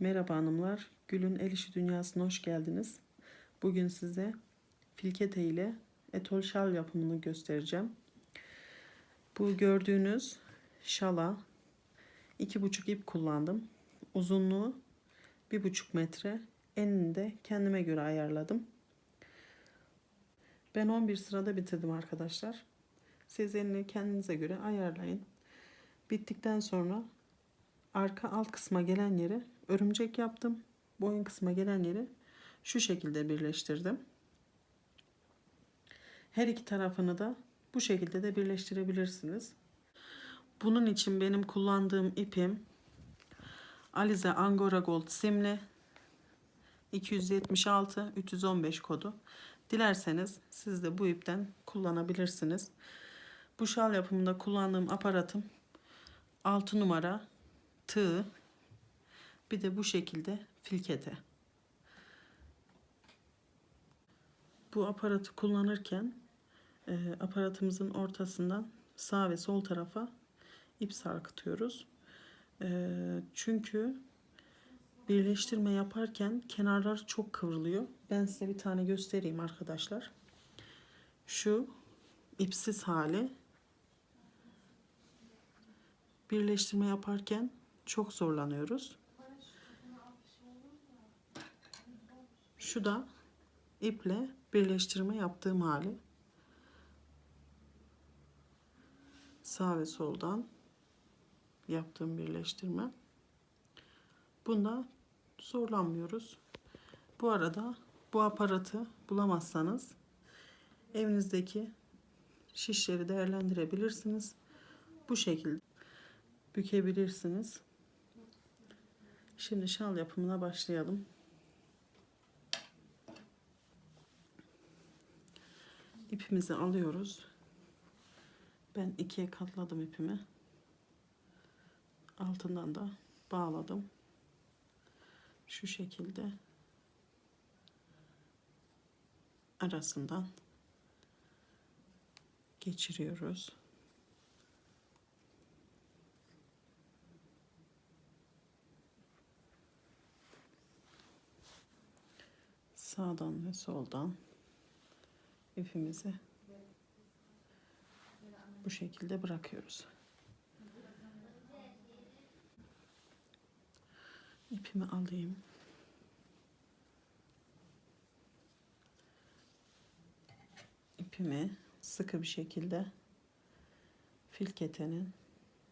Merhaba hanımlar, Gül'ün El İşi Dünyası'na hoş geldiniz. Bugün size filkete ile etol şal yapımını göstereceğim. Bu gördüğünüz şala iki buçuk ip kullandım. Uzunluğu bir buçuk metre. Enini de kendime göre ayarladım. Ben 11 sırada bitirdim arkadaşlar. Siz enini kendinize göre ayarlayın. Bittikten sonra arka alt kısma gelen yere örümcek yaptım. Boyun kısma gelen yeri şu şekilde birleştirdim. Her iki tarafını da bu şekilde de birleştirebilirsiniz. Bunun için benim kullandığım ipim Alize Angora Gold simli 276 315 kodu. Dilerseniz siz de bu ipten kullanabilirsiniz. Bu şal yapımında kullandığım aparatım 6 numara tığ bir de bu şekilde filkete. Bu aparatı kullanırken e, aparatımızın ortasından sağ ve sol tarafa ip sarkıtıyoruz. E, çünkü birleştirme yaparken kenarlar çok kıvrılıyor. Ben size bir tane göstereyim arkadaşlar. Şu ipsiz hali birleştirme yaparken çok zorlanıyoruz. Şu da iple birleştirme yaptığım hali. Sağ ve soldan yaptığım birleştirme. Bunda zorlanmıyoruz. Bu arada bu aparatı bulamazsanız evinizdeki şişleri değerlendirebilirsiniz. Bu şekilde bükebilirsiniz. Şimdi şal yapımına başlayalım. İpimizi alıyoruz. Ben ikiye katladım ipimi. Altından da bağladım. Şu şekilde arasından geçiriyoruz. Sağdan ve soldan ipimizi bu şekilde bırakıyoruz. İpimi alayım. İpimi sıkı bir şekilde filketenin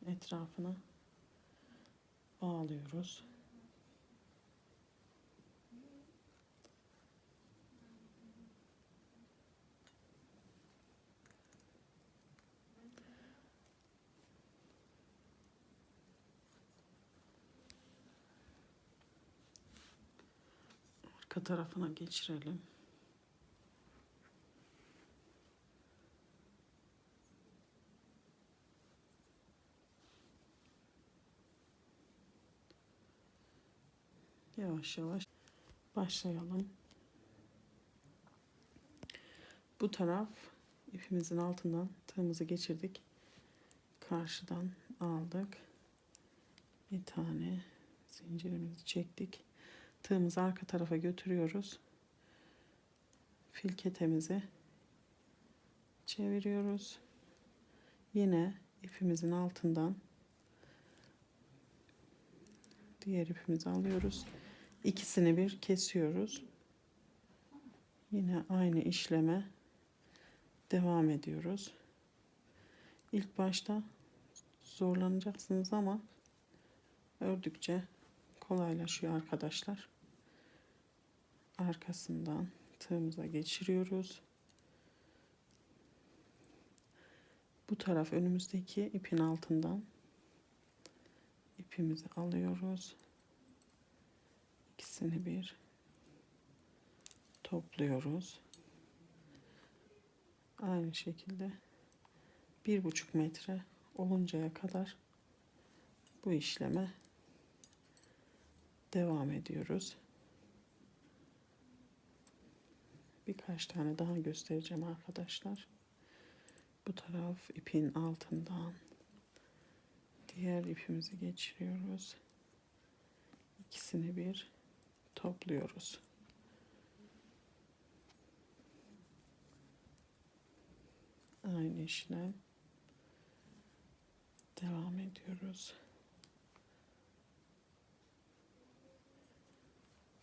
etrafına bağlıyoruz. Arka tarafına geçirelim. Yavaş yavaş başlayalım. Bu taraf ipimizin altından tığımızı geçirdik. Karşıdan aldık. Bir tane zincirimizi çektik. Tığımızı arka tarafa götürüyoruz. Filketemizi çeviriyoruz. Yine ipimizin altından diğer ipimizi alıyoruz. İkisini bir kesiyoruz. Yine aynı işleme devam ediyoruz. İlk başta zorlanacaksınız ama ördükçe kolaylaşıyor arkadaşlar arkasından tığımıza geçiriyoruz. Bu taraf önümüzdeki ipin altından ipimizi alıyoruz. İkisini bir topluyoruz. Aynı şekilde bir buçuk metre oluncaya kadar bu işleme devam ediyoruz. Birkaç tane daha göstereceğim arkadaşlar. Bu taraf ipin altından diğer ipimizi geçiriyoruz. ikisini bir topluyoruz. Aynı işlem devam ediyoruz.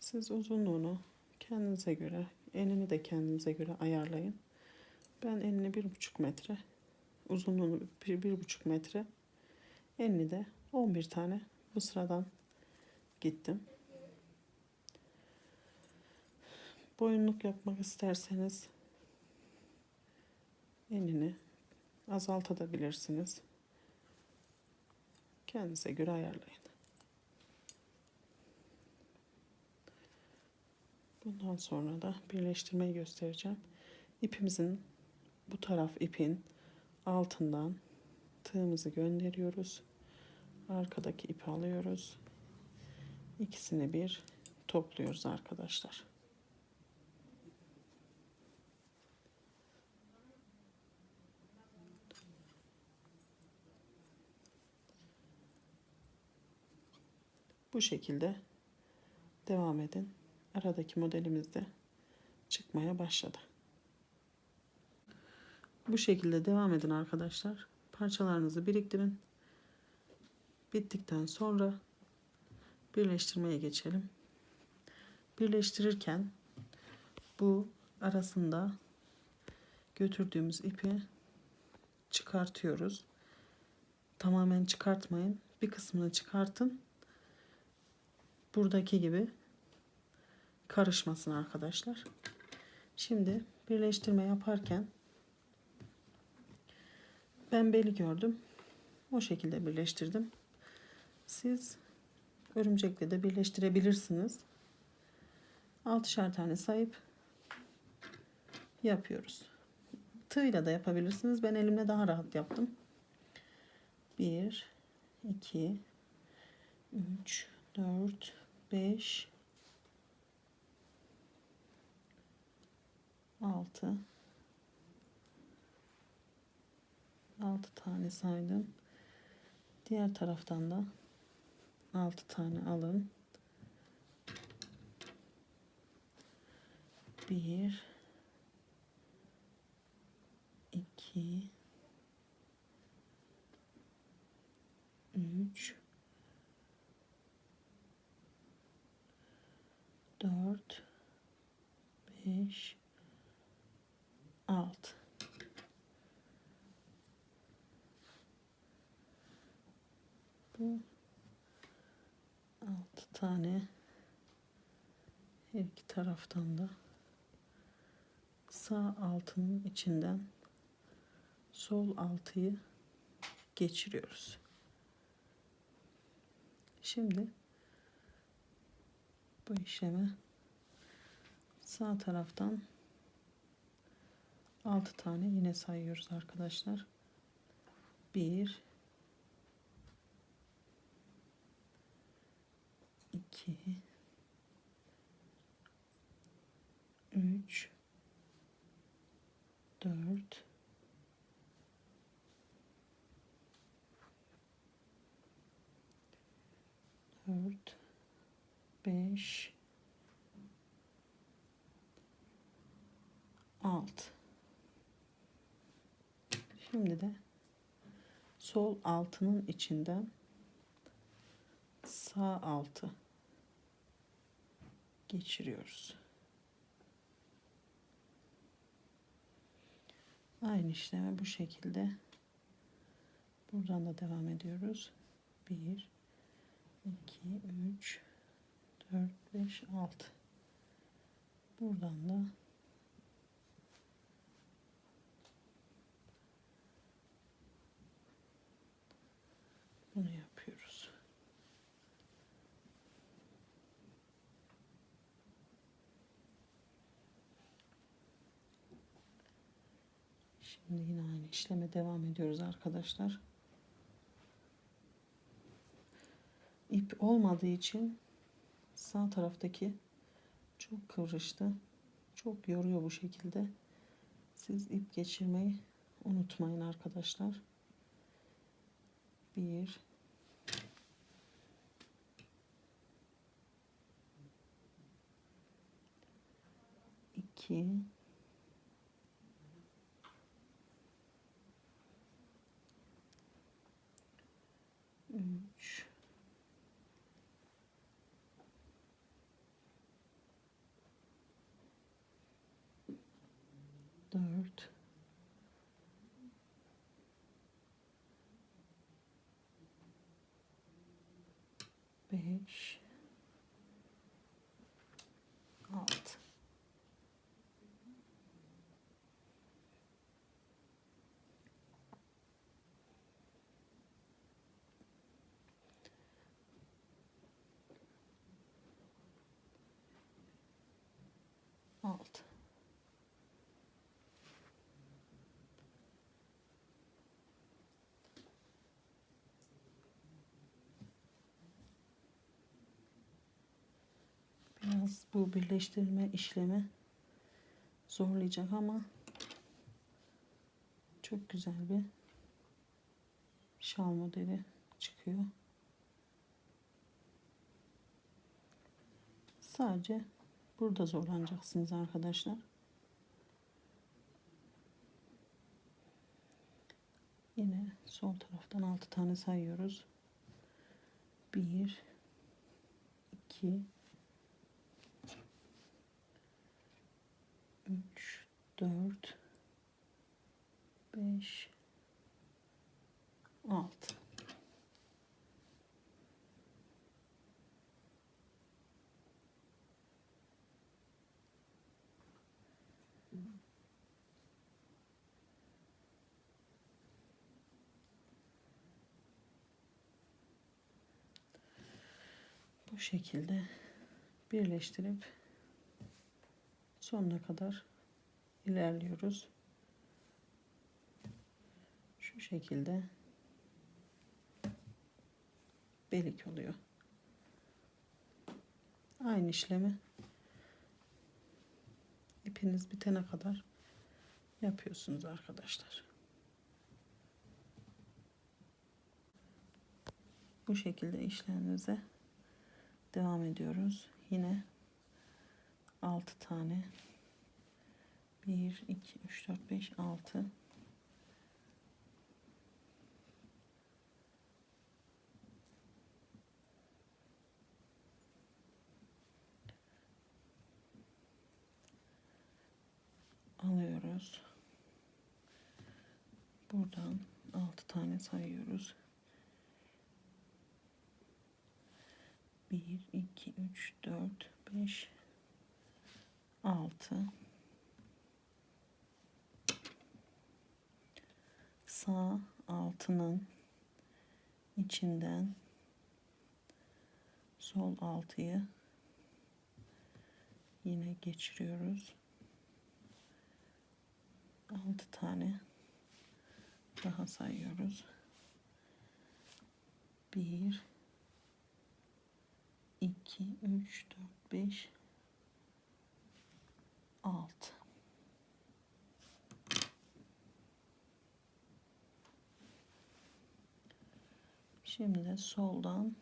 Siz uzunluğunu kendinize göre, enini de kendinize göre ayarlayın. Ben enini bir buçuk metre, uzunluğunu bir, bir buçuk metre, enini de 11 tane bu sıradan gittim. Boyunluk yapmak isterseniz enini azaltabilirsiniz. Kendinize göre ayarlayın. Bundan sonra da birleştirmeyi göstereceğim. İpimizin bu taraf ipin altından tığımızı gönderiyoruz. Arkadaki ipi alıyoruz. İkisini bir topluyoruz arkadaşlar. Bu şekilde devam edin. Aradaki modelimiz de çıkmaya başladı. Bu şekilde devam edin arkadaşlar. Parçalarınızı biriktirin. Bittikten sonra birleştirmeye geçelim. Birleştirirken bu arasında götürdüğümüz ipi çıkartıyoruz. Tamamen çıkartmayın. Bir kısmını çıkartın. Buradaki gibi karışmasın arkadaşlar. Şimdi birleştirme yaparken ben beli gördüm. O şekilde birleştirdim. Siz örümcekle de birleştirebilirsiniz. 6'şer tane sayıp yapıyoruz. Tığla da yapabilirsiniz. Ben elimle daha rahat yaptım. 1 2 3 4 5 6 6 tane saydım. Diğer taraftan da 6 tane alın. 1 2 3 4 5 6 bu. 6 tane. Her iki taraftan da. Sağ altının içinden sol altıyı geçiriyoruz. Şimdi bu işlemi sağ taraftan 6 tane yine sayıyoruz arkadaşlar. 1 2 3 4 4 5 6 Şimdi de sol altının içinden sağ altı geçiriyoruz. Aynı işlemi bu şekilde buradan da devam ediyoruz. 1 2 3 4 5 6 buradan da bunu yapıyoruz. Şimdi yine aynı işleme devam ediyoruz arkadaşlar. İp olmadığı için sağ taraftaki çok kıvrıştı. Çok yoruyor bu şekilde. Siz ip geçirmeyi unutmayın arkadaşlar. Bir 2 3 4 5 Altı. Biraz bu birleştirme işlemi zorlayacak ama çok güzel bir şal modeli çıkıyor. Sadece burada zorlanacaksınız arkadaşlar. Yine sol taraftan 6 tane sayıyoruz. 1 2 3 4 5 6 şekilde birleştirip sonuna kadar ilerliyoruz. Şu şekilde belik oluyor. Aynı işlemi ipiniz bitene kadar yapıyorsunuz arkadaşlar. Bu şekilde işlemimize devam ediyoruz. Yine 6 tane 1 2 3 4 5 6 alıyoruz. Buradan 6 tane sayıyoruz. 1 2 3 4 5 6 sağ altının içinden sol altıyı yine geçiriyoruz. 6 tane daha sayıyoruz. 1 2 3 4 5 6 Şimdi soldan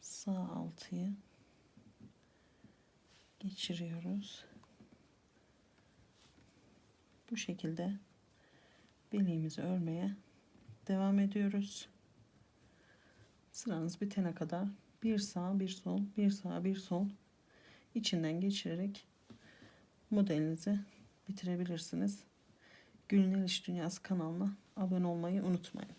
sağ altıyı geçiriyoruz. Bu şekilde bileğimizi örmeye devam ediyoruz. Sıranız bitene kadar bir sağ bir sol bir sağ bir sol içinden geçirerek modelinizi bitirebilirsiniz. Gülün El İş Dünyası kanalına abone olmayı unutmayın.